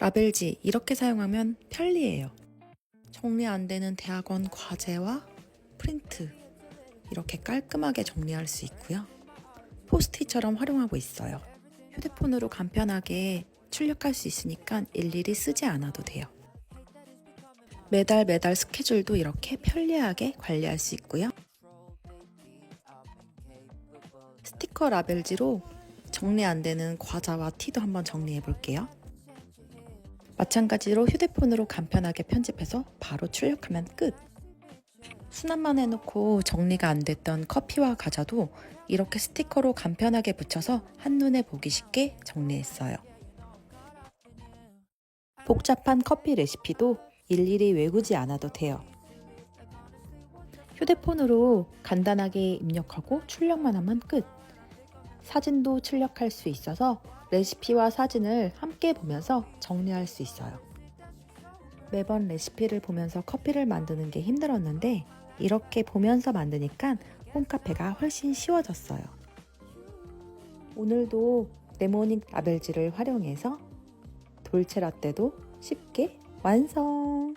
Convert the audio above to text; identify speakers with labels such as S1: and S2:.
S1: 라벨지 이렇게 사용하면 편리해요. 정리 안 되는 대학원 과제와 프린트 이렇게 깔끔하게 정리할 수 있고요. 포스트잇처럼 활용하고 있어요. 휴대폰으로 간편하게 출력할 수 있으니까 일일이 쓰지 않아도 돼요. 매달 매달 스케줄도 이렇게 편리하게 관리할 수 있고요. 스티커 라벨지로 정리 안 되는 과자와 티도 한번 정리해 볼게요. 마찬가지로 휴대폰으로 간편하게 편집해서 바로 출력하면 끝. 수납만 해놓고 정리가 안 됐던 커피와 과자도 이렇게 스티커로 간편하게 붙여서 한눈에 보기 쉽게 정리했어요. 복잡한 커피 레시피도 일일이 외우지 않아도 돼요. 휴대폰으로 간단하게 입력하고 출력만 하면 끝. 사진도 출력할 수 있어서 레시피와 사진을 함께 보면서 정리할 수 있어요. 매번 레시피를 보면서 커피를 만드는 게 힘들었는데 이렇게 보면서 만드니까 홈카페가 훨씬 쉬워졌어요. 오늘도 네모닉 라벨지를 활용해서 돌체 라떼도 쉽게 완성!